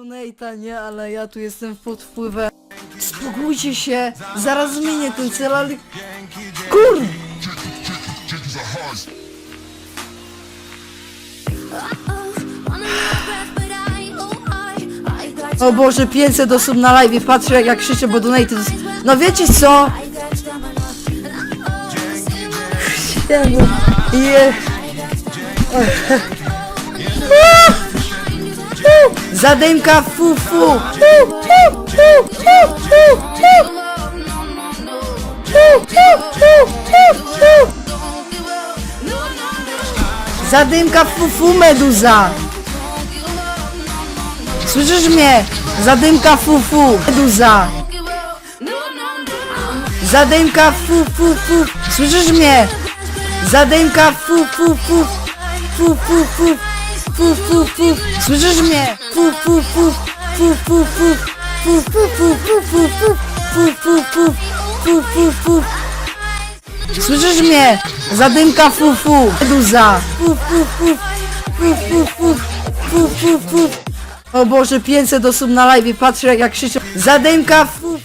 donate'a, nie? Ale ja tu jestem pod wpływem. Spokójcie się, zaraz zmienię ten cel, ale... Kur... O Boże, 500 osób na live, patrzę jak ja krzyczę, bo donate. No wiecie co? Chrzciemu. Je... Zadymka fu fu. Zadymka fu fu meduza. Słyszysz mnie? Zadymka fu fu meduza. Zadymka fu fu fu. Słyszysz mnie? Zadymka fu fu fu. Fu fu fu. Fu fu fu. Słyszysz mnie? Fu fu fu. Fu fu fu. Fu fu fu fu fu fu. Fu fu fu. Fu fu fu. Słyszysz mnie? Zadymka fu fu. Meduza. Fu fu fu. Fu fu fu. Fu fu fu. O Boże, 500 osób na live, patrzę jak ja krzyczę. Zadymka fu